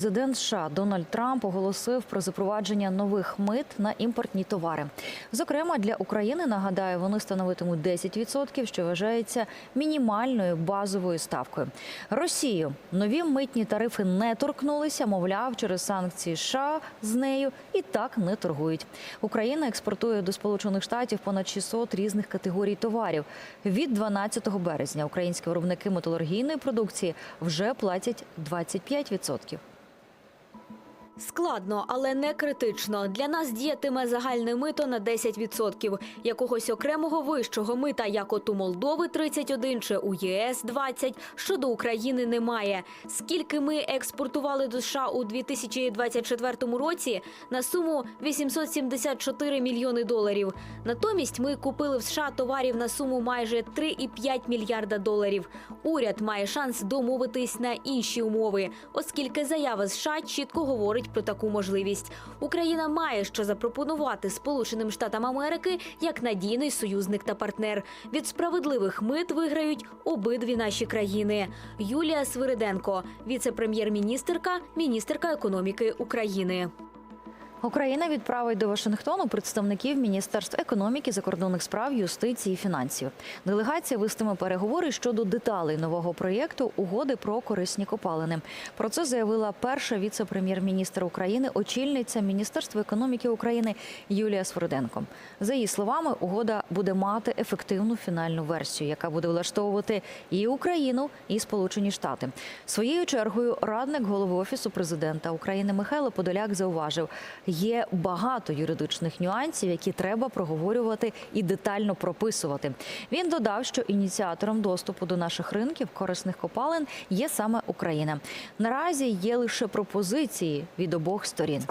Президент США Дональд Трамп оголосив про запровадження нових мит на імпортні товари. Зокрема, для України нагадаю, вони становитимуть 10%, що вважається мінімальною базовою ставкою. Росію нові митні тарифи не торкнулися, мовляв, через санкції США з нею і так не торгують. Україна експортує до Сполучених Штатів понад 600 різних категорій товарів. Від 12 березня українські виробники металургійної продукції вже платять 25%. Складно, але не критично. Для нас діятиме загальне мито на 10%. Якогось окремого вищого мита, як от у Молдови 31 чи у ЄС 20, щодо України немає. Скільки ми експортували до США у 2024 році? На суму 874 мільйони доларів. Натомість ми купили в США товарів на суму майже 3,5 мільярда доларів. Уряд має шанс домовитись на інші умови, оскільки заява США чітко говорить про таку можливість. Україна має що запропонувати Сполученим Штатам Америки як надійний союзник та партнер. Від справедливих мит виграють обидві наші країни. Юлія Свириденко, віце-прем'єр-міністерка, міністерка економіки України. Україна відправить до Вашингтону представників Міністерств економіки, закордонних справ, юстиції і фінансів. Делегація вестиме переговори щодо деталей нового проєкту угоди про корисні копалини. Про це заявила перша віце-прем'єр-міністр України, очільниця Міністерства економіки України Юлія Свороденко. За її словами, угода буде мати ефективну фінальну версію, яка буде влаштовувати і Україну, і Сполучені Штати. Своєю чергою радник голови офісу президента України Михайло Подоляк зауважив. Є багато юридичних нюансів, які треба проговорювати і детально прописувати. Він додав, що ініціатором доступу до наших ринків корисних копалин є саме Україна. Наразі є лише пропозиції від обох сторін.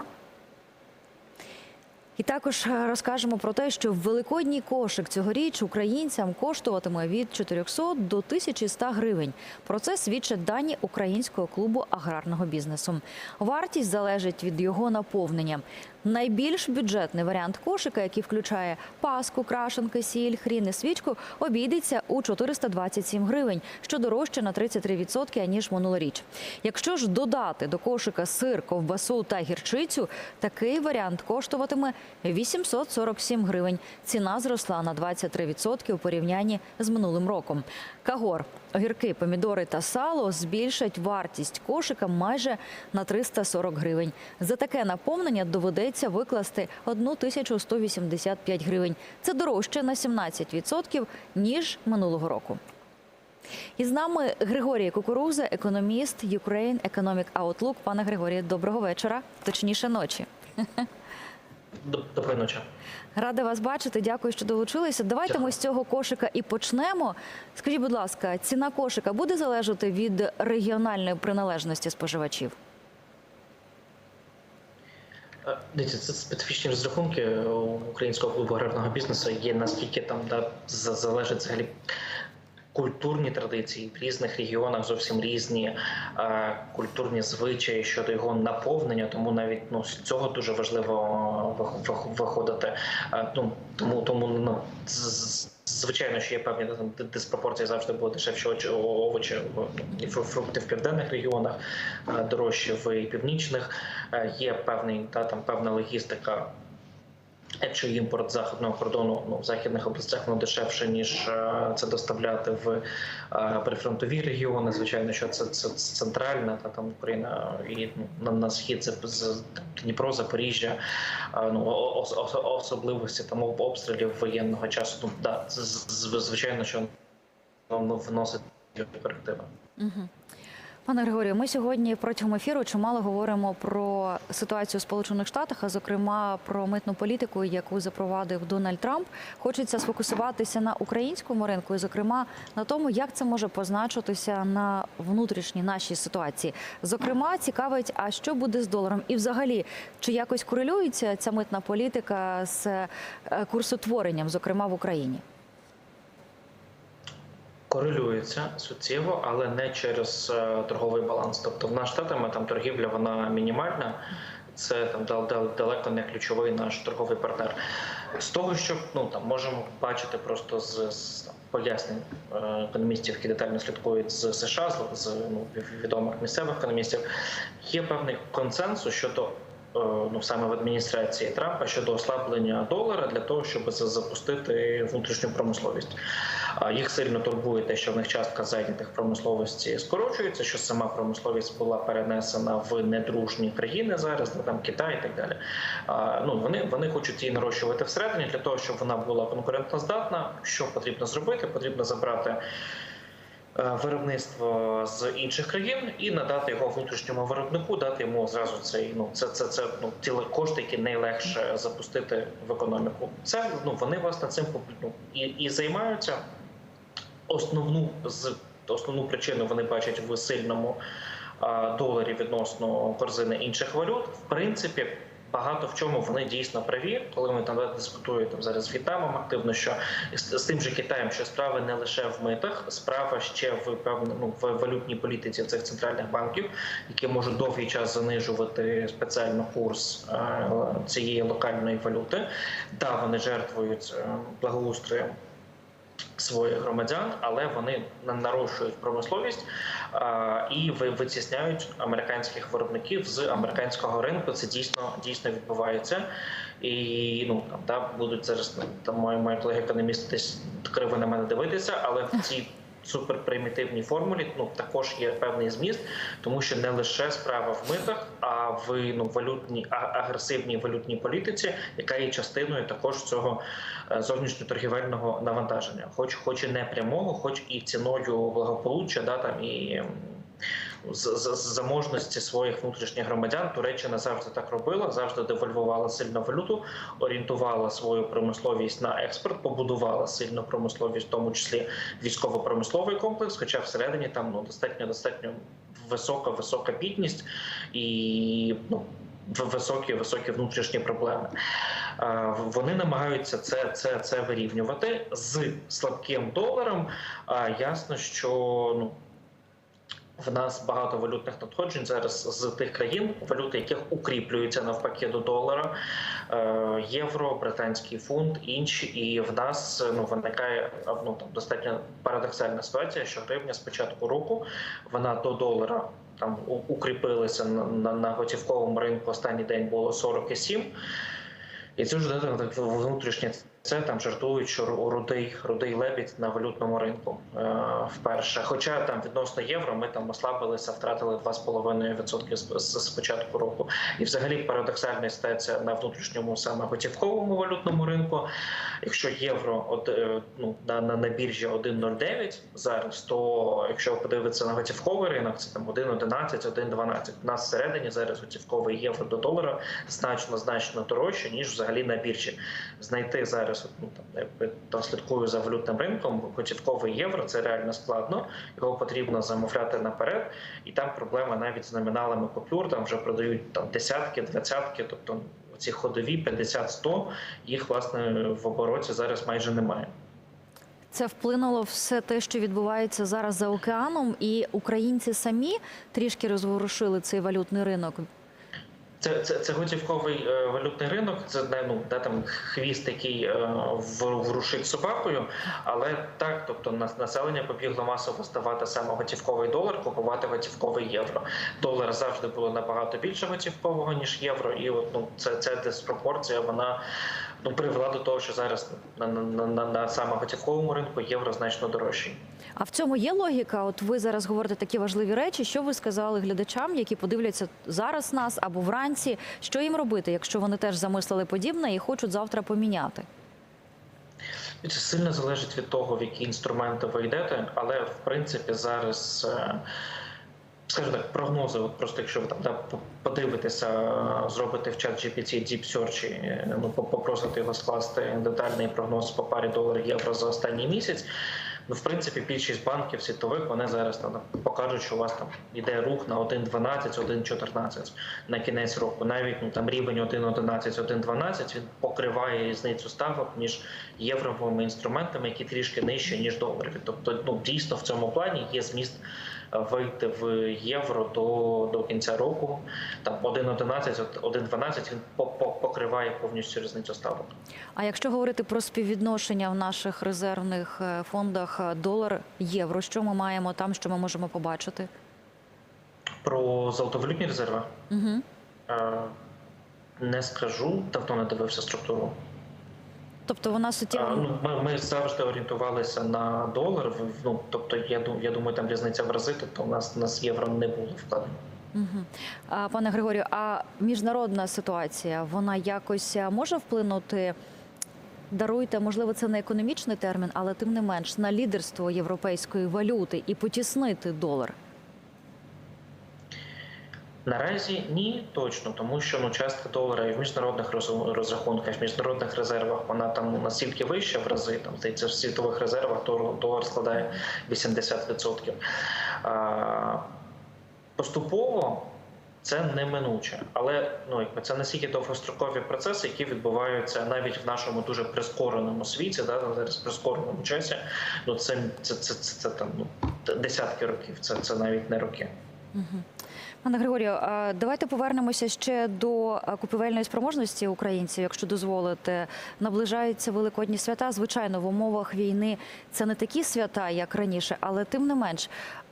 І також е, розкажемо про те, що великодній кошик цьогоріч українцям коштуватиме від 400 до 1100 гривень. Про це свідчать дані українського клубу аграрного бізнесу. Вартість залежить від його наповнення. Найбільш бюджетний варіант кошика, який включає паску, крашенки, сіль, хрін і свічку, обійдеться у 427 гривень, що дорожче на 33% аніж минулоріч. Якщо ж додати до кошика сир, ковбасу та гірчицю, такий варіант коштуватиме 847 гривень. Ціна зросла на 23% у порівнянні з минулим роком. Кагор, огірки, помідори та сало збільшать вартість кошика майже на 340 гривень. За таке наповнення доведеться викласти 1185 гривень. Це дорожче на 17% ніж минулого року. І з нами Григорій Кукуруза, економіст Ukraine Economic Outlook. Пане Григорію, доброго вечора, точніше ночі. Доброї ночі. Рада вас бачити. Дякую, що долучилися. Давайте Дякую. ми з цього кошика і почнемо. Скажіть, будь ласка, ціна кошика буде залежати від регіональної приналежності споживачів? Дивіться, це специфічні розрахунки українського клубу аграрного бізнесу. Є наскільки там да, за- залежить взагалі культурні традиції в різних регіонах зовсім різні е, культурні звичаї щодо його наповнення. Тому навіть ну з цього дуже важливо е, вих- вих- виходити. Е, ну тому тому ну Звичайно, що є певні там диспропорції завжди було дешевші овочі і фрукти в південних регіонах, е, дорожчі в північних. Є певний та там певна логістика. Якщо імпорт західного кордону ну, в західних областях воно дешевше ніж е, це доставляти в е, прифронтові регіони, звичайно, що це, це центральна та там Україна і ну, на, на схід це Дніпро, Запоріжжя, е, ну ос- ос- особливості там обстрілів воєнного часу. Ну да, звичайно, що воно вносить корективи. Угу. Пане Григорію, ми сьогодні протягом ефіру чимало говоримо про ситуацію в Сполучених Штатах, а зокрема про митну політику, яку запровадив Дональд Трамп. Хочеться сфокусуватися на українському ринку, і зокрема на тому, як це може позначитися на внутрішній нашій ситуації. Зокрема, цікавить, а що буде з доларом, і взагалі чи якось корелюється ця митна політика з е, курсотворенням, зокрема в Україні. Корелюється суттєво, але не через е, торговий баланс. Тобто, в нас штатами там торгівля вона мінімальна. Це там дал- дал- далеко не ключовий наш торговий партнер. З того, що ну там можемо бачити просто з, з пояснень е, економістів, які детально слідкують з США, з, з ну, відомих місцевих економістів, є певний консенсус щодо. е, Ну, саме в адміністрації Трампа щодо ослаблення долара для того, щоб запустити внутрішню промисловість. Їх сильно турбує те, що в них частка зайнятих промисловості скорочується, що сама промисловість була перенесена в недружні країни зараз, ну, там Китай і так далі. Ну вони вони хочуть її нарощувати всередині для того, щоб вона була конкурентноздатна. Що потрібно зробити? Потрібно забрати. е, Виробництво з інших країн і надати його внутрішньому виробнику, дати йому зразу цей ну це це це ну ті кошти, які найлегше запустити в економіку. Це ну вони власне цим ну, і, і займаються. Основну з основну причину вони бачать в сильному доларі відносно корзини інших валют. В принципі, багато в чому вони дійсно праві, коли ми там дискутуємо там зараз з В'єтнамом активно, що з, тим же Китаєм, що справа не лише в митах, справа ще в певно, ну, в валютній політиці цих центральних банків, які можуть довгий час занижувати спеціально курс е, цієї локальної валюти. Да, вони жертвують е, благоустроєм своїх громадян, але вони на- нарощують промисловість а, і ви- витісняють американських виробників з американського ринку. Це дійсно дійсно відбувається. І ну там да, будуть зараз там мої, мої колеги економісти десь криво на мене дивитися, але в цій суперпримітивній формулі ну також є певний зміст, тому що не лише справа в митах, а в ну валютній агресивній валютній політиці, яка є частиною також цього е, зовнішньоторгівельного навантаження, хоч хоч і не прямого, хоч і ціною благополуччя, да там і. Заможності своїх внутрішніх громадян Туреччина завжди так робила, завжди девальвувала сильно валюту, орієнтувала свою промисловість на експорт, побудувала сильну промисловість, в тому числі військово-промисловий комплекс. Хоча всередині там ну достатньо достатньо висока висока бідність і ну. Високі високі внутрішні проблеми. Вони намагаються це, це, це вирівнювати з слабким доларом. А ясно, що ну в нас багато валютних надходжень зараз з тих країн, валюти яких укріплюються навпаки до долара, Е, євро, британський фунт, інші. І в нас ну виникає ну там достатньо парадоксальна ситуація, що гривня з початку року вона до долара. Там у- укріпилися на, на, на готівковому ринку. Останній день було 47. І це вже так внутрішнє це там жартують, що рудий, рудий лебідь на валютному ринку е, вперше. Хоча там відносно євро ми там ослабилися, втратили 2,5% з, початку року. І взагалі парадоксальна ситуація на внутрішньому саме готівковому валютному ринку. Якщо євро от, е, ну, на, на, на біржі 1,09 зараз, то якщо подивитися на готівковий ринок, це там 1,11, 1,12. У нас всередині зараз готівковий євро до долара значно значно дорожче ніж взагалі на біржі. Знайти зараз от, ну там якби там слідкую за валютним ринком. Готівковий євро це реально складно. Його потрібно замовляти наперед, і там проблема навіть з номіналами купюр. Там вже продають там десятки, двадцятки, тобто ці ходові 50-100, їх власне в обороті зараз майже немає. Це вплинуло все те, що відбувається зараз за океаном, і українці самі трішки розворушили цей валютний ринок. Це, це, це готівковий е, валютний ринок. Це не ну де там хвіст, який е, вру- врушить собакою. Але так, тобто нас- населення побігло масово ставати саме готівковий долар, купувати готівковий євро. Долар завжди було набагато більше готівкового ніж євро, і от ну це ця диспропорція вона ну привела до того, що зараз на, на, на, на саме готівковому ринку євро значно дорожчий. А в цьому є логіка? От ви зараз говорите такі важливі речі. Що ви сказали глядачам, які подивляться зараз нас або вранці? Що їм робити, якщо вони теж замислили подібне і хочуть завтра поміняти? Це сильно залежить від того, в які інструменти ви йдете, але в принципі зараз. е, Скажімо так, прогнози, от просто якщо ви там да, по- подивитеся, е, зробите в чат GPT Deep Search, е, ну, по- попросите його скласти детальний прогноз по парі долар євро за останній місяць. Ну, в принципі, більшість банків світових вони зараз там покажуть, що у вас там іде рух на 1,12, 1,14 на кінець року. Навіть ну там рівень 1,11, 1,12 він покриває різницю ставок між євровими інструментами, які трішки нижче ніж доларові. Тобто, ну дійсно в цьому плані є зміст вийти в євро до, до кінця року. Там 1,11, 1,12 він по- по- покриває повністю різницю ставок. А якщо говорити про співвідношення в наших резервних е, фондах е, долар євро, що ми маємо там, що ми можемо побачити? Про золотовалютні резерви Угу. не скажу, давно не дивився структуру. Тобто вона суттєво Ну, ми, ми завжди орієнтувалися на долар. Ну тобто, я думаю, я думаю, там різниця в рази. Тобто, у нас у нас євро не було вкладено. Угу. А, пане Григорію, а міжнародна ситуація вона якось е, може вплинути? Даруйте, можливо, це не економічний термін, але тим не менш на лідерство європейської валюти і потіснити долар. Наразі ні, точно, тому що ну частка долара і в міжнародних роз- розрахунках, в міжнародних резервах вона там настільки вища в рази. Там здається, в світових резервах долар, складає 80%. А, поступово це неминуче, але ну якби це настільки довгострокові процеси, які відбуваються навіть в нашому дуже прискореному світі, да зараз прискореному часі. Ну це це, це, це, це там ну десятки років. Це це навіть не роки. Пане Григорію, давайте повернемося ще до купівельної спроможності українців, якщо дозволите. Наближаються великодні свята. Звичайно, в умовах війни це не такі свята, як раніше, але тим не менш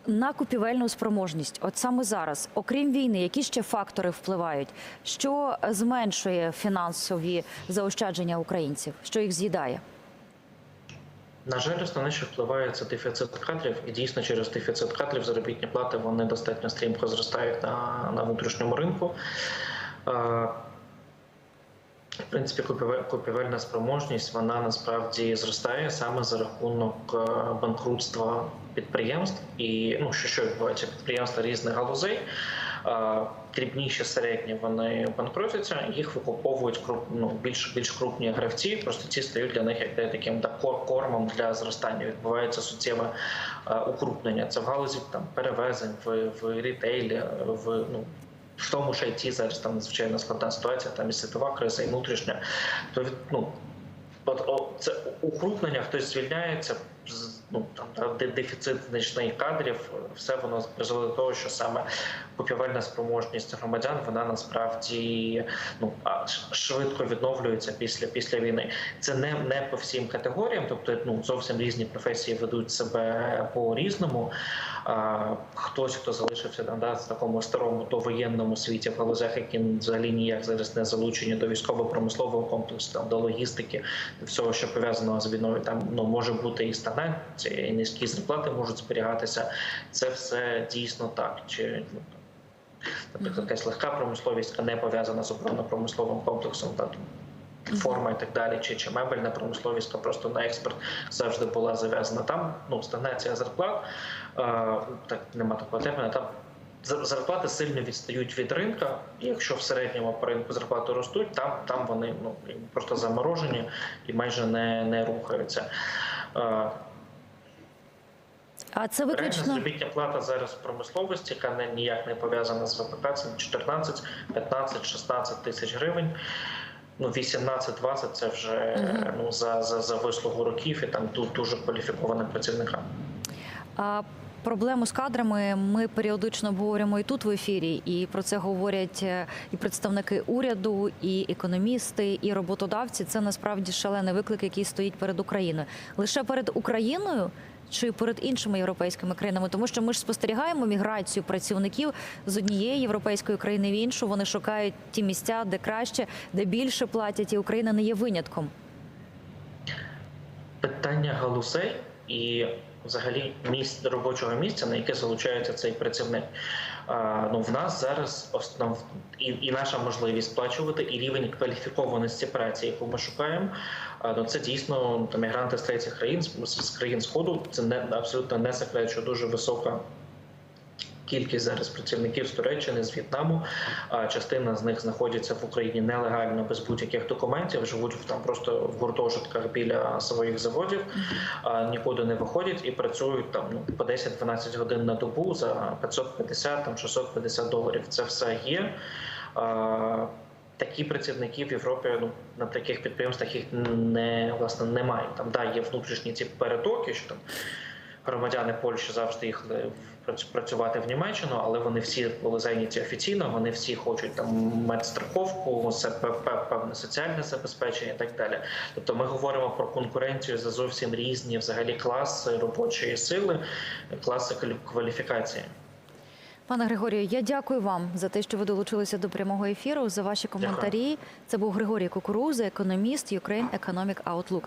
на купівельну спроможність, от саме зараз, окрім війни, які ще фактори впливають, що зменшує фінансові заощадження українців, що їх з'їдає? На жаль, основне, що впливає це дефіцит кадрів, і дійсно через дефіцит кадрів заробітні плати вони достатньо стрімко зростають на, на внутрішньому ринку. В принципі, купівельна спроможність вона насправді зростає саме за рахунок е, банкрутства підприємств і ну що, що відбувається підприємства різних галузей. Дрібніші середні вони банкротяться, їх викуповують круп, ну, більш більш крупні гравці. Просто ці стають для них як таким кормом для зростання. Відбувається суттєве е, укрупнення. Це в галузі там перевезень, в, в рітейлі, в ну в тому ж IT зараз там надзвичайно складна ситуація, там і світова криза, і внутрішня. То від ну от о, це укрупнення, хтось звільняється. Ну там дефіцит значний кадрів, все воно призвело до того, що саме купівельна спроможність громадян вона насправді ну швидко відновлюється після після війни. Це не, не по всім категоріям, тобто ну зовсім різні професії ведуть себе по різному. Хтось, хто залишився да, в такому старому довоєнному світі в галузях, які взагалі ніяк зараз не залучені до військово-промислового комплексу, там до логістики, до всього, що пов'язано з війною. Там ну може бути і стагнація, і низькі зарплати можуть зберігатися. Це все дійсно так. Чи ну, наприклад, якась легка промисловість, яка не пов'язана з оборонно-промисловим комплексом, так форма і так далі, чи, чи мебельна промисловість, яка просто на експорт завжди була зав'язана. Там ну стагнація зарплат, е, так нема такого терміну. Там зарплати сильно відстають від ринка. І якщо в середньому по ринку зарплати ростуть, там, там вони ну просто заморожені і майже не, не рухаються. А це виключно заробітня плата зараз в промисловості, яка не ніяк не пов'язана з ВПК, це 14, 15, 16 тисяч гривень. Ну, 18-20 це вже ну за, за, за вислугу років і там тут дуже кваліфікованим працівникам. А проблему з кадрами ми періодично обговорюємо і тут в ефірі, і про це говорять е, і представники уряду, і економісти, і роботодавці. Це насправді шалений виклик, який стоїть перед Україною. Лише перед Україною. Чи перед іншими європейськими країнами, тому що ми ж спостерігаємо міграцію працівників з однієї європейської країни в іншу. Вони шукають ті місця, де краще, де більше платять, і Україна не є винятком. Питання галузей і взагалі місць робочого місця, на яке залучається цей працівник. А, ну в нас зараз основ і, і наша можливість сплачувати, і рівень кваліфікованості праці, яку ми шукаємо. Ну це дійсно мігранти з третіх країн з, країн сходу. Це не абсолютно не секрет, що дуже висока. Кількість зараз працівників з Туреччини, з В'єтнаму. А частина з них знаходяться в Україні нелегально без будь-яких документів, живуть там просто в гуртожитках біля своїх заводів, нікуди не виходять і працюють там ну по 10-12 годин на добу за 550 там 650 доларів. Це все є. Такі працівники в Європі ну на таких підприємствах їх не власне немає. Там да є внутрішні ці перетоки, що там громадяни Польщі завжди їхали в- працювати в Німеччину, але вони всі були зайняті офіційно. Вони всі хочуть там медстраховку, певне соціальне забезпечення і так далі. Тобто, ми говоримо про конкуренцію за зовсім різні взагалі класи робочої сили, класи квалі- кваліфікації. Пане Григорію, я дякую вам за те, що ви долучилися до прямого ефіру, за ваші коментарі. Це був Григорій Кукуруза, економіст Ukraine Economic Outlook.